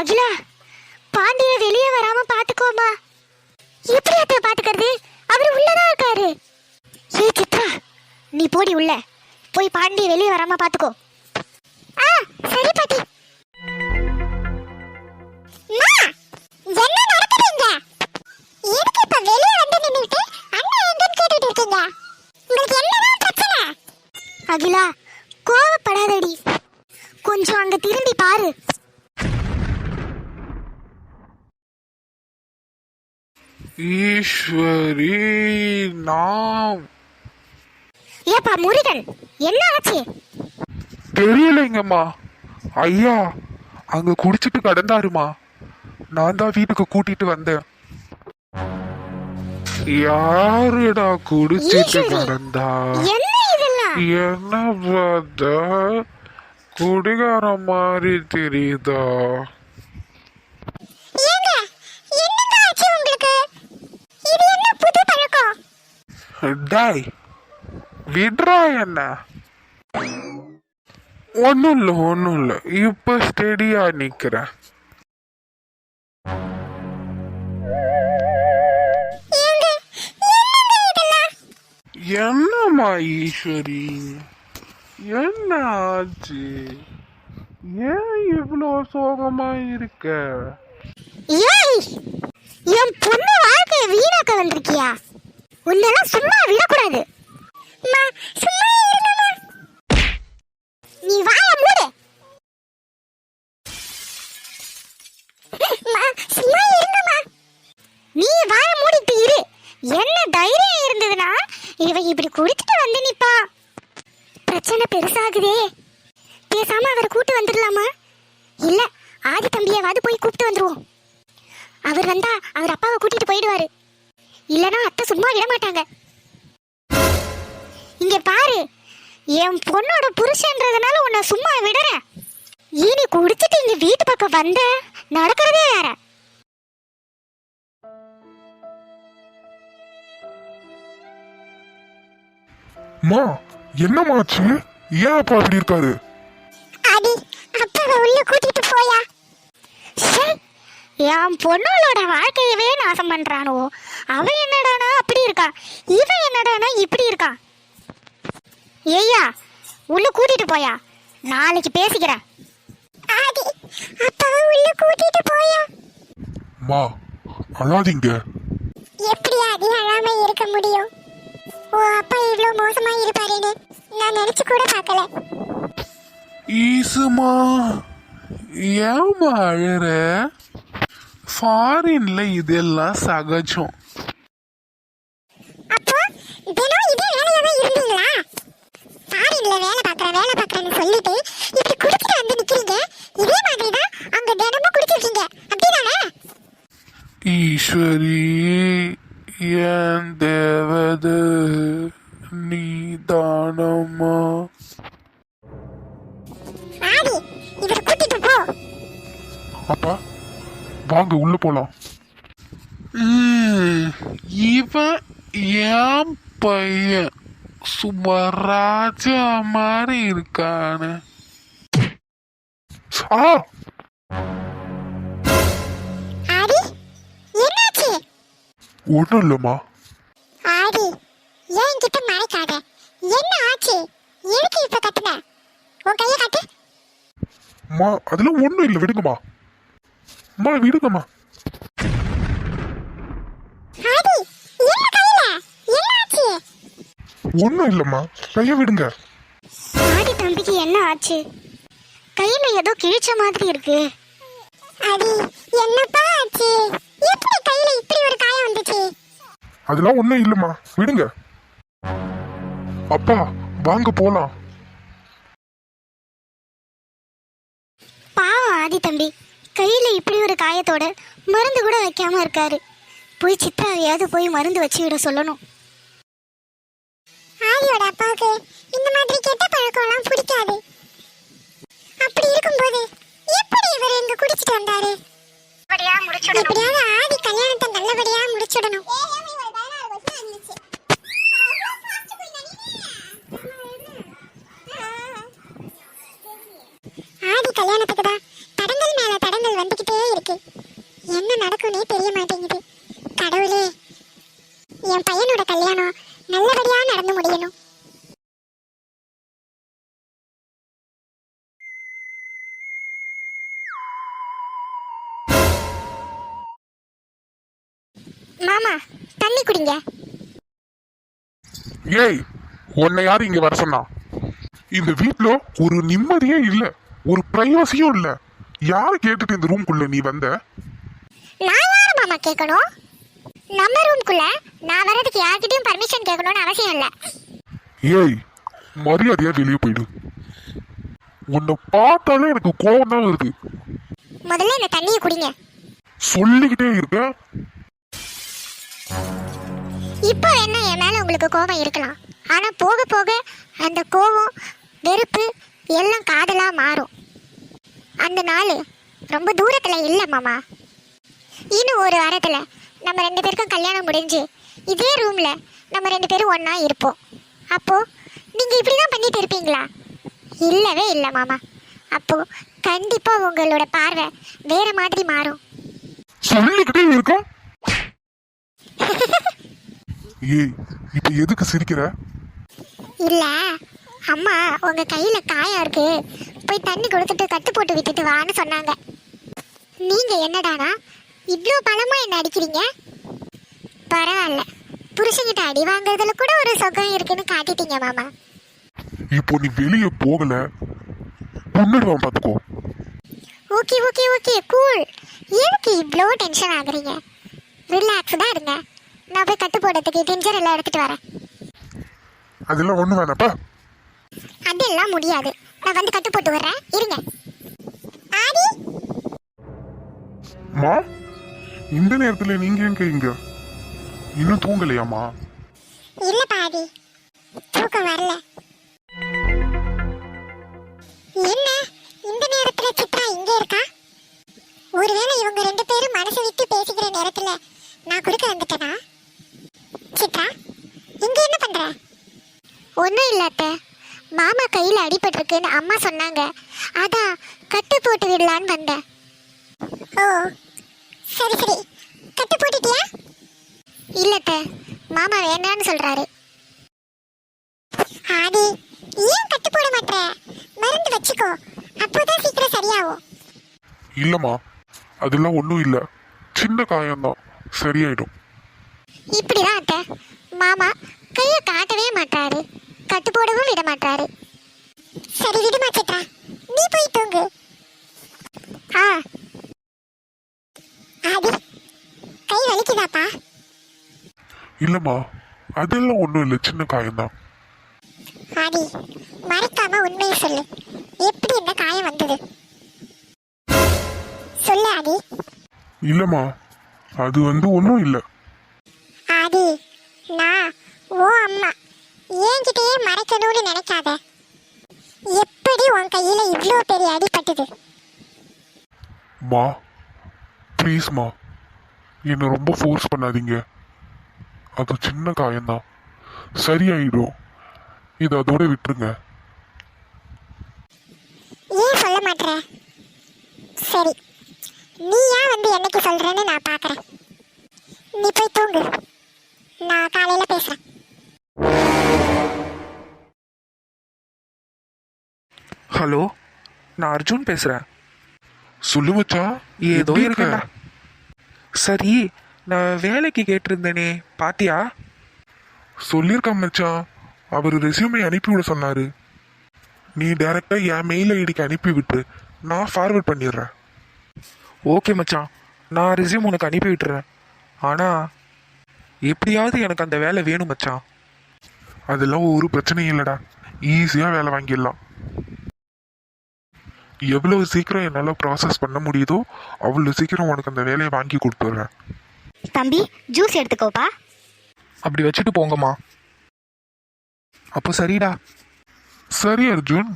அகிலா பாண்டிய வெளியே வராம பாத்துக்கோமா. எப்படி அத்தை பாத்துக்கிறது? அவர் உள்ளதான் இருக்காரு. ஏ சித்ரா நீ போடி உள்ள. போய் பாண்டிய வெளியே வராம பாத்துக்கோ. ஆ சரி பாட்டி. அகிலா கோவப்படாதடி. கொஞ்சம் அங்க திரும்பி பாரு. ஈஸ்வரி நாம் ஏப்பா முருகன் என்ன ஆச்சு? தெரியலைங்கம்மா. ஐயா அங்க குடிச்சிட்டு கடந்தாருமா. நான் தான் வீட்டுக்கு கூட்டிட்டு வந்தேன். யாருடா குடிச்சிட்டு. கடந்தா? என்ன பார்த்தா குடிகார மாதிரி தெரியுதா ஏங்க என்னங்க ஆச்சு உங்களுக்கு இது என்ன புது பழக்கம் டாய் விட்றா என்ன? ஒன்றும் இல்லை ஒன்றும் இல்லை இப்போ ஸ்டெடியாக நிற்கிறேன் என்னம்மா ஈஸ்வரி? என்ன ஆச்சு? ஏன் இவ்வளோ சோகமா இருக்க? ஏய் என் பொண்ணு வாழ்க்கைய வீணாக்க வந்திருக்கியா? உன்னெல்லாம் சும்மா விடக்கூடாது. அம்மா, சும்மா நீ வாய மூடு. அம்மா, சும்மா இருங்கம்மா. நீ வாய மூடிட்டு இரு. என்ன தைரியம் இருந்ததுன்னா இவன் இப்படி குடிச்சிட்டு வந்து நிப்பா. பிரச்சனை பெருசாகுதே. பேசாம அவரை கூட்டு வந்துடலாமா? இல்ல ஆதி தம்பியாவது போய் கூப்பிட்டு வந்துருவோம். அவர் வந்தா அவர் அப்பாவை கூட்டிட்டு போயிடுவாரு. இல்லனா அத்தை சும்மா விட மாட்டாங்க இங்க பாரு என் பொண்ணோட புருஷன்றதுனால உன்னை சும்மா விடுறேன் இனி குடிச்சிட்டு இங்க வீட்டு பக்கம் வந்த நடக்கிறதே வேற. மா என்னமாச்சு ஏன் அப்பா அப்படி இருக்காரு? அடி அப்பாவை உள்ள கூட்டிட்டு போயா. என் பொண்ணோட வாழ்க்கையவே நாசம் பண்றானோ அவன் என்னடானா? அப்படி இருக்கா இவன் என்னடானா? இப்படி இருக்கா ஏய்யா உள்ள கூட்டிட்டு போயா? நாளைக்கு பேசிக்கிறேன். ஆதி அப்பாவை உள்ள கூட்டிட்டு போயா? மா அழாதீங்க. எப்படி ஆதி அழாம இருக்க முடியும்? ஓ அப்பா இவ்வளவு மோசமா இருப்பாருன்னு நான் நினைச்சு கூட பார்க்கல. ஈசுமா ஏமா அழற? ஃபாரின்ல இதெல்லாம் சகஜம் அப்போ தினம் இதே வேலையாவே இருந்தீங்களா ஃபாரின்ல வேலை பார்க்கறேன் வேலை பார்க்கறேன்னு சொல்லிட்டு இப்படி குடிச்சிட்டு வந்து நிக்கிறீங்க இதே மாதிரி தான் அங்க தினமும் குடிச்சிருக்கீங்க அப்படிதானே ஈஸ்வரி என் தேவத நீ தானம்மா அப்பா வாங்க உள்ள போலாம். இவன் என் பையன். சும்மா ராஜா மாதிரி இருக்கானு. ஆ ஒன்றும் இல்லைம்மா. ஆதி ஏன் கிட்ட மறைக்காத? என்ன ஆச்சு? எதுக்கு இப்ப கத்துன உன் கைய காட்டு. அம்மா அதெல்லாம் ஒன்றும் இல்லை விடுங்கம்மா. அம்மா விடுங்கம்மா. ஆதி என்ன கையில? என்ன ஆச்சு? ஒன்றும் இல்லைம்மா. கையை விடுங்க. ஆதி தம்பிக்கு என்ன ஆச்சு? கையில ஏதோ கிழிச்ச மாதிரி இருக்கு. அடி என்னப்பா ஆச்சு எப்படி கையில இப்படி ஒரு காயம் வந்துச்சு அதெல்லாம் ஒன்றும் இல்லைம்மா. விடுங்க. அப்பா வாங்க போலாம். பாவம் ஆதி தம்பி. கையில இப்படி ஒரு காயத்தோட மருந்து கூட வைக்காம இருக்காரு. போய் சித்ராவையாவது போய் மருந்து வச்சு விட சொல்லணும். ஆதியோட அப்பாவுக்கு இந்த மாதிரி கெட்ட பழக்கம்லாம் பிடிக்காது. அப்படி இருக்கும்போது எப்படி இவர் இங்க குடிச்சிட்டு வந்தாரு? எப்படியாவது ஆதி கல்யாணத்தை நல்லபடியா முடிச்சிடணும். ஆதி கல்யாணத்துக்கு தான். தடங்கள் மேல தடங்கள் வந்துகிட்டே இருக்கு. என்ன நடக்கும்னே தெரிய மாட்டேங்குது. கடவுளே என் பையனோட கல்யாணம் நல்லபடியா நடந்து முடியணும். மாமா தண்ணி குடிங்க. ஏய் உன்னை யார் இங்க வர சொன்னா? இந்த வீட்டுல ஒரு நிம்மதியே இல்லை. ஒரு பிரைவசியும் இல்ல. யாரு கேட்டுட்டு இந்த ரூம்குள்ள நீ வந்த? நான் யார மாமா கேட்கணும் நம்ம ரூம்குள்ள நான் வரதுக்கு யார்கிட்டயும் பர்மிஷன் கேட்கணும்னு அவசியம் இல்லை. ஏய் மரியாதையா வெளியே போயிடு. உன்னை பார்த்தாலே எனக்கு கோவம் தான் வருது. முதல்ல இந்த தண்ணியை குடிங்க. சொல்லிக்கிட்டே இருக்க. இப்போ வேணா என் மேல உங்களுக்கு கோபம் இருக்கலாம். ஆனா போக போக அந்த கோபம் வெறுப்பு எல்லாம் காதலா மாறும். அந்த நாள் ரொம்ப தூரத்துல இல்ல மாமா. இன்னும் ஒரு வாரத்துல நம்ம ரெண்டு பேருக்கும் கல்யாணம் முடிஞ்சு இதே ரூம்ல நம்ம ரெண்டு பேரும் ஒண்ணா இருப்போம். அப்போ நீங்க இப்படிதான் பண்ணிட்டு இருப்பீங்களா? இல்லவே இல்ல மாமா. அப்போ கண்டிப்பா உங்களோட பார்வை வேற மாதிரி மாறும். சொல்லிக்கிட்டே இருக்க ஏய் இப்ப எதுக்கு சிரிக்கிற? இல்ல அம்மா உங்க கையில காயம் இருக்கு. போய் தண்ணி கொடுத்துட்டு கட்டு போட்டு விட்டுட்டு வான்னு சொன்னாங்க. நீங்க என்னடானா இவ்வளோ பலமா என்ன அடிக்கிறீங்க? பரவாயில்ல. புருஷன்கிட்ட அடி வாங்குறதுல கூட ஒரு சுகம் இருக்குன்னு காட்டிட்டீங்க மாமா. இப்போ நீ வெளியே போகல. பொண்ணுடுவான் பாத்துக்கோ. ஓகே ஓகே ஓகே கூல் எதுக்கு இவ்வளோ டென்ஷன் ஆகுறீங்க? ரிலாக்ஸ்டாக இருங்க. நான் போய் கட்டு போடுறதுக்கு டிஞ்சர் எல்லாம் எடுத்துட்டு வரேன். அதெல்லாம் ஒண்ணு வேணாப்பா அதெல்லாம் முடியாது. நான் வந்து கட்டு போட்டு வர்றேன் இருங்க. ஆடி மா இந்த நேரத்துல நீங்க எங்க இங்க? இன்னும் தூங்கலையாமா இல்ல பாடி தூக்கம் வரல. என்ன? இந்த நேரத்துல சித்ரா இங்க இருக்கா? ஒருவேளை இவங்க ரெண்டு பேரும் மனசு விட்டு பேசிக்கிற நேரத்துல நான் குறுக்க வந்துட்டேனா? சித்ரா இங்க என்ன பண்ற? ஒன்றும் இல்ல அத்தை. மாமா கையில் அடிபட்டிருக்குன்னு அம்மா சொன்னாங்க. அதான் கட்டு போட்டு விடலான்னு வந்தேன். ஓ சரி சரி. கட்டு போட்டுட்டியா? இல்லத்த மாமா வேண்டான்னு சொல்றாரு. ஆதி ஏன் கட்டு போட மாட்டற மருந்து வச்சுக்கோ. அப்போதான் சீக்கிரம் சரியாகும். இல்லம்மா அதெல்லாம் ஒண்ணும் இல்ல. சின்ன காயம்தான். சரியாயிடும். இப்படிதான் அத்தை. மாமா கையை காட்டவே மாட்டாரு. கட்டு போடவும் விட மாட்டாரு சரி விடுமா சித்ரா நீ போய் தூங்கு. ஆ. ஆதி கை வலிக்குதாப்பா? இல்லம்மா அதெல்லாம் ஒண்ணும் இல்ல சின்ன காயம்தான். ஆதி மறைக்காம உண்மையை சொல்லு. எப்படி இந்த காயம் வந்தது? சொல்லு ஆதி. இல்லம்மா அது வந்து ஒன்றும் இல்லை. ஆதி நான் ஓ அம்மா. என்கிட்டயே மறைக்கணும்னு நினைக்காத. எப்படி உன் கையில இவ்வளோ பெரிய அடிபட்டது மா ப்ளீஸ்மா என்னை ரொம்ப ஃபோர்ஸ் பண்ணாதீங்க. அது சின்ன காயம்தான். சரியாயிடும். இதை அதோட விட்டுருங்க. ஏன் சொல்ல மாட்டற சரி. நீ ஏன் வந்து என்னைக்கு சொல்றேன்னு நான் பார்க்கறேன் நீ போய் தூங்கு. நான் காலையில பேசுறேன். ஹலோ நான் அர்ஜுன் பேசுகிறேன் சொல்லு மச்சான் ஏதோ இருக்கேன்டா. சரி நான் வேலைக்கு கேட்டிருந்தேனே பாத்தியா? சொல்லியிருக்கேன் மச்சான். அவர் ரெஸ்யூமே அனுப்பிவிட சொன்னாரு. நீ டைரக்டா என் மெயில் ஐடிக்கு அனுப்பி விட்டு நான் ஃபார்வர்ட் பண்ணிடுறேன். ஓகே மச்சான் நான் ரெஸ்யூம் உனக்கு அனுப்பி விட்டுறேன். ஆனால் எப்படியாவது எனக்கு அந்த வேலை வேணும் மச்சான். அதெல்லாம் ஒரு பிரச்சனையும் இல்லைடா. ஈஸியாக வேலை வாங்கிடலாம். எவ்வளவு சீக்கிரம் என்னால் ப்ராசஸ் பண்ண முடியுதோ அவ்வளோ சீக்கிரம் உனக்கு அந்த வேலையை வாங்கி கொடுத்துட்றேன் தம்பி ஜூஸ் எடுத்துக்கோப்பா. அப்படி வச்சுட்டு போங்கம்மா. அப்போ சரிடா. சரி அர்ஜுன்.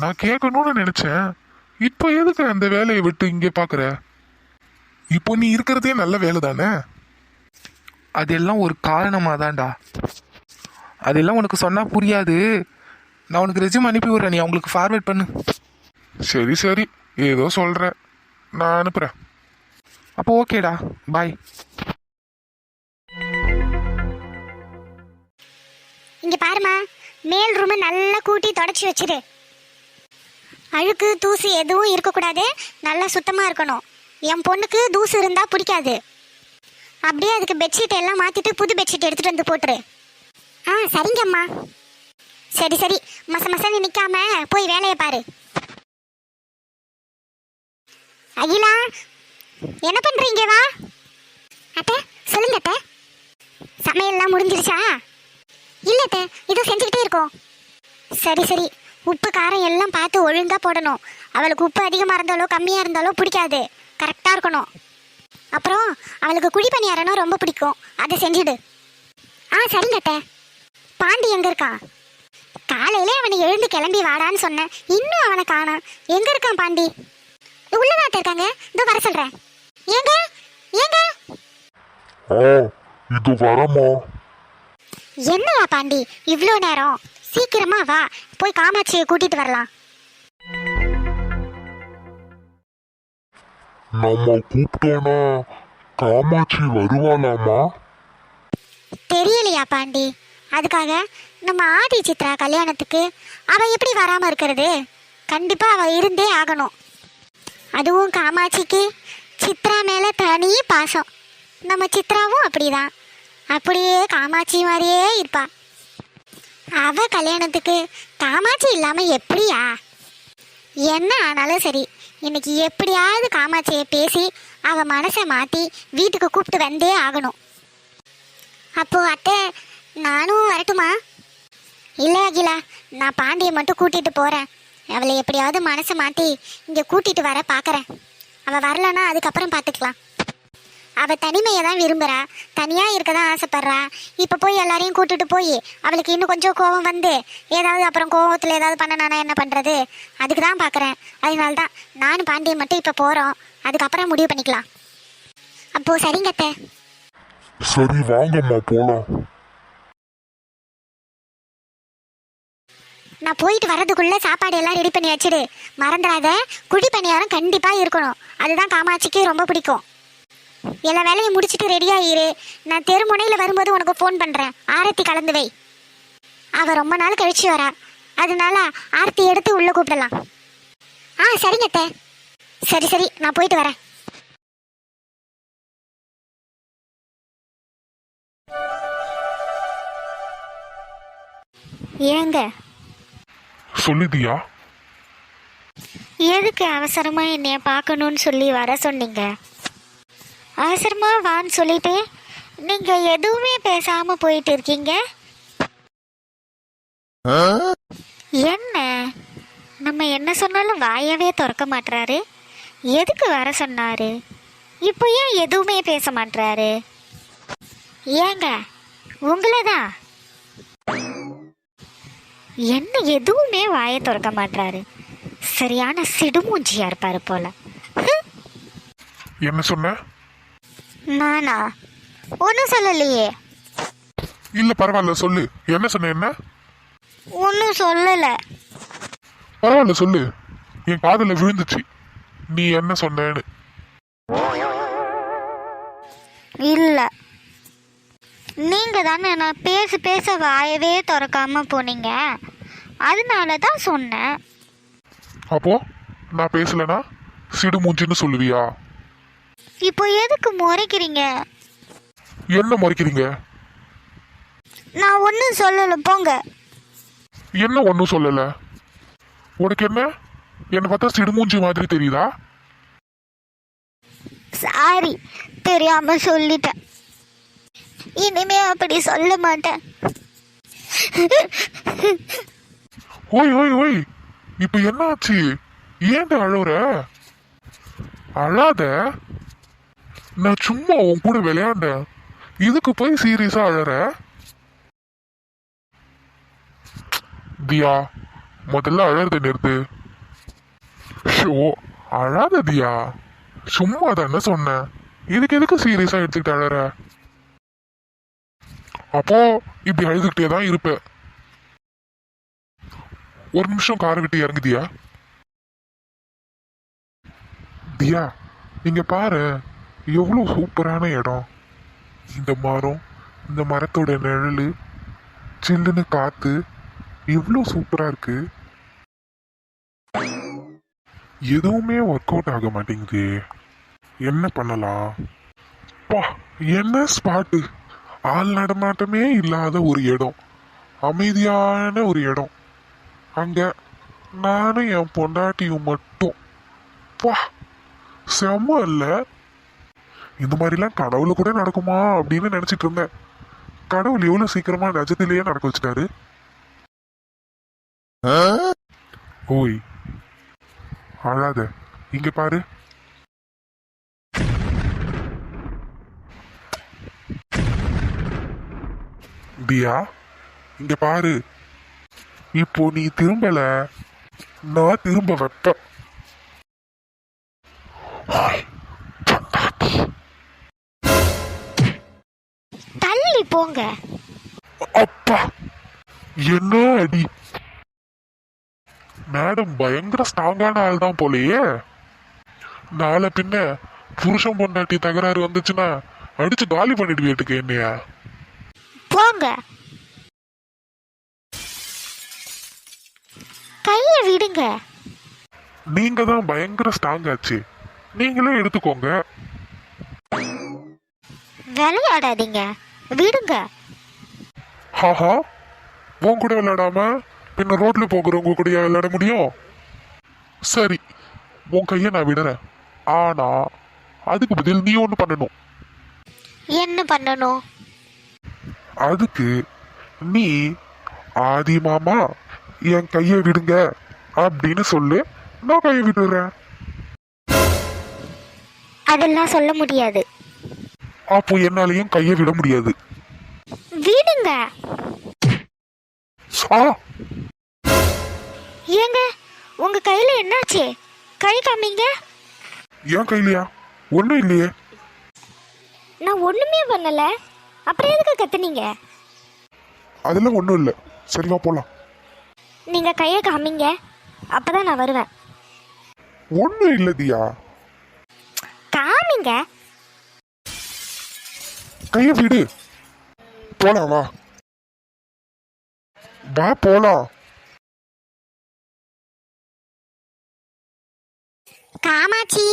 நான் கேட்கணும்னு நினைச்சேன். இப்போ எதுக்கு அந்த வேலையை விட்டு இங்கே பார்க்குற? இப்போ நீ இருக்கிறதே நல்ல வேலை தானே அதெல்லாம் ஒரு காரணமாக தான்டா அதெல்லாம் உனக்கு சொன்னால் புரியாது. நான் உனக்கு ரெஸ்யூம் அனுப்பி விட்றேன். நீ அவங்களுக்கு ஃபார்வேர்ட் பண்ணு. சரி சரி. ஏதோ சொல்கிறேன் நான் அனுப்புகிறேன் அப்போ ஓகேடா. பாய் இங்கே பாருமா மேல் ரூமை நல்லா கூட்டி தொடச்சி வச்சிரு. அழுக்கு தூசு எதுவும் இருக்கக்கூடாது. நல்லா சுத்தமாக இருக்கணும். என் பொண்ணுக்கு தூசு இருந்தால் பிடிக்காது. அப்படியே அதுக்கு பெட்ஷீட் எல்லாம் மாற்றிட்டு புது பெட்ஷீட் எடுத்துகிட்டு வந்து போட்டுரு. ஆ சரிங்கம்மா. சரி சரி. மச மசன்னு நிற்காம போய் வேலையை பாரு. அகிலா என்ன பண்ணுறீங்க வா? அத்தை சொல்லுங்க அத்தை. சமையல்லாம் முடிஞ்சிருச்சா? இல்லை அத்தை இதோ செஞ்சுக்கிட்டே இருக்கோம். சரி சரி. உப்பு காரம் எல்லாம் பார்த்து ஒழுங்காக போடணும். அவளுக்கு உப்பு அதிகமாக இருந்தாலோ கம்மியாக இருந்தாலோ பிடிக்காது. கரெக்டாக இருக்கணும். அப்புறம் அவளுக்கு குழி பணியாரம்னா ரொம்ப பிடிக்கும். அதை செஞ்சுடு. ஆ சரிங்க அத்தை. பாண்டி எங்கே இருக்கான் காலையிலே அவனை எழுந்து கிளம்பி வாடான்னு சொன்னேன். இன்னும் அவனை காணோம். எங்கே இருக்கான் பாண்டி? உள்ளதாட்ட இருக்காங்க. இதோ வர சொல்றேன். ஏங்க? ஏங்க? ஆ இது வரமா? என்னவா பாண்டி? இவ்வளோ நேரம். சீக்கிரமா வா. போய் காமாட்சியை கூட்டிட்டு வரலாம். நம்ம கூப்பிட்டோன்னா காமாட்சி வருவாளாமா? தெரியலையா பாண்டி? அதுக்காக நம்ம ஆதி சித்ரா கல்யாணத்துக்கு அவ எப்படி வராம இருக்கிறது? கண்டிப்பா அவ இருந்தே ஆகணும். அதுவும் காமாட்சிக்கு சித்ரா மேலே தனி பாசம். நம்ம சித்ராவும் அப்படிதான். அப்படியே காமாட்சி மாதிரியே இருப்பா. அவ கல்யாணத்துக்கு காமாட்சி இல்லாமல் எப்படியா? என்ன ஆனாலும் சரி இன்னைக்கு எப்படியாவது காமாட்சியை பேசி அவ மனசை மாற்றி வீட்டுக்கு கூப்பிட்டு வந்தே ஆகணும். அப்போது அத்தை நானும் வரட்டுமா? இல்லை அகிலா நான் பாண்டியை மட்டும் கூட்டிகிட்டு போகிறேன் அவளை எப்படியாவது மனசை மாத்தி இங்க கூட்டிட்டு வர பார்க்குறேன் அவ வரலன்னா அதுக்கப்புறம் பார்த்துக்கலாம் அவ தனிமையை தான் விரும்புறா. தனியா இருக்க தான் ஆசைப்படுறா. இப்ப போய் எல்லாரையும் கூட்டிட்டு போய் அவளுக்கு இன்னும் கொஞ்சம் கோவம் வந்து ஏதாவது அப்புறம் கோவத்தில் ஏதாவது பண்ணனானா என்ன பண்றது? அதுக்கு தான் பார்க்குறேன் அதனால தான் நானும் பாண்டியன் மட்டும் இப்ப போறோம். அதுக்கப்புறம் முடிவு பண்ணிக்கலாம். அப்போ சரிங்க சரி வாங்கம்மா போலாம். நான் போயிட்டு வரதுக்குள்ள சாப்பாடு எல்லாம் ரெடி பண்ணி வச்சிடு. மறந்துடாத. குடி பணியாரம் கண்டிப்பா இருக்கணும். அதுதான் காமாட்சிக்கு ரொம்ப பிடிக்கும். எல்லா வேலையும் முடிச்சுட்டு ரெடியா இரு நான் தெருமுனையில வரும்போது உனக்கு ஃபோன் பண்றேன். ஆரத்தி கலந்து வை. அவ ரொம்ப நாள் கழிச்சு வரா. அதனால ஆரத்தி எடுத்து உள்ள கூப்பிடலாம். ஆ சரிங்க அத்தை. சரி சரி நான் போயிட்டு வரேன். ஏங்க சொல்லுதியா? எதுக்கு அவசரமா என்னைய பார்க்கணும்னு சொல்லி வர சொன்னீங்க? அவசரமா வான்னு சொல்லிட்டு நீங்க எதுவுமே பேசாம போயிட்டு இருக்கீங்க? என்ன? நம்ம என்ன சொன்னாலும் வாயவே திறக்க மாட்றாரு. எதுக்கு வர சொன்னாரு? இப்போ ஏன் எதுவுமே பேச மாட்றாரு? ஏங்க உங்களை தான் என்ன எதுவுமே வாயை திறக்க மாட்றாரு. சரியான சிடுமூஞ்சியா இருப்பாரு போல. என்ன சொன்ன? நானா? ஒன்றும் சொல்லலையே. இல்ல பரவாயில்ல சொல்லு. என்ன சொன்ன என்ன? ஒன்றும் சொல்லலை. பரவாயில்ல சொல்லு. என் காதுல விழுந்துச்சு. நீ என்ன சொன்னேன்னு. இல்லை. நீங்க தானே நான் பேச பேச வாயவே திறக்காம போனீங்க. அதனால தான் சொன்னேன். அப்போ நான் பேசலனா? சிடு மூஞ்சின்னு சொல்லுவியா? இப்போ எதுக்கு முறைக்கிறீங்க? என்ன முறைக்கிறீங்க? நான் ஒன்றும் சொல்லலை போங்க. என்ன ஒன்றும் சொல்லல? உனக்கு என்ன? என்னை பார்த்தா சிடுமூஞ்சி மாதிரி தெரியுதா? சாரி தெரியாம சொல்லிட்டேன். இனிமே அப்படி சொல்ல மாட்டேன். ஓய் ஓய் ஓய். இப்போ என்ன ஆச்சு ஏன்டா அழுற அழாத. நான் சும்மா உன் கூட விளையாண்டேன். இதுக்கு போய் சீரியஸா அழற? தியா முதல்ல அழறத நிறுத்து. ஷோ அழாத தியா. சும்மா தானே சொன்னேன். இதுக்கு எதுக்கு சீரியஸா எடுத்துக்கிட்டு அழற? அப்போ இப்படி அழுதுகிட்டே தான் இருப்பேன் ஒரு நிமிஷம் காரை விட்டு இறங்குதியா? தியா நீங்கள் பாரு. எவ்வளோ சூப்பரான இடம். இந்த மரம் இந்த மரத்தோட நிழல் சில்லுன்னு காத்து எவ்வளோ சூப்பராக இருக்கு. எதுவுமே ஒர்க் அவுட் ஆக மாட்டேங்குது. என்ன பண்ணலாம்? பா என்ன ஸ்பாட்டு ஆள் நடமாட்டமே இல்லாத ஒரு இடம். அமைதியான ஒரு இடம். அங்க நானும் என் பொண்டாட்டியும் மட்டும். பா. செம்ம இல்ல. இந்த மாதிரிலாம் கடவுள கூட நடக்குமா அப்படின்னு நினைச்சிட்டு இருந்தேன். கடவுள் எவ்வளவு சீக்கிரமா நிஜத்திலேயே நடக்க வச்சுட்டாரு? ஓய் அழாத. இங்க பாரு. தியா இங்க பாரு. இப்போ நீ திரும்பல. நான் திரும்ப வைப்பேன். தள்ளி போங்க. அப்பா என்ன அடி? மேடம் பயங்கர ஸ்ட்ராங்கான ஆள் தான் போலயே. நாளை பின்ன புருஷன் பொண்டாட்டி தகராறு வந்துச்சுன்னா அடிச்சு காலி பண்ணிட்டு வீட்டுக்கு என்னையா? போங்க கைய விடுங்க. நீங்க தான் பயங்கர ஸ்ட்ராங் ஆச்சு. நீங்களே எடுத்துக்கோங்க. விளையாடாதீங்க. விடுங்க. ஹாஹா உன் கூட விளையாடாம பின்ன ரோட்ல போகிறவங்க கூட விளையாட முடியும்? சரி. உன் கையை நான் விடுறேன். ஆனா அதுக்கு பதில் நீ ஒன்று பண்ணணும். என்ன பண்ணணும்? அதுக்கு நீ ஆதி மாமா என் கையை விடுங்க அப்படின்னு சொல்லு. நான் கையை விட்டுறேன். அதெல்லாம் சொல்ல முடியாது. அப்போ என்னாலையும் கையை விட முடியாது. விடுங்க. ஆ. ஏங்க உங்க கையில என்னாச்சு? கை காமிங்க. என் கையிலையா? ஒன்றும் இல்லையே. நான் ஒண்ணுமே பண்ணல. அப்புறம் எதுக்கு கத்துனீங்க? அதெல்லாம் ஒன்றும் இல்லை. சரிவா போலாம். நீங்க கையை காமிங்க. அப்பதான் நான் வருவேன். ஒன்றும் இல்லை தியா. காமிங்க. கையை விடு. போலாம் வா. வா போலாம். காமாட்சி.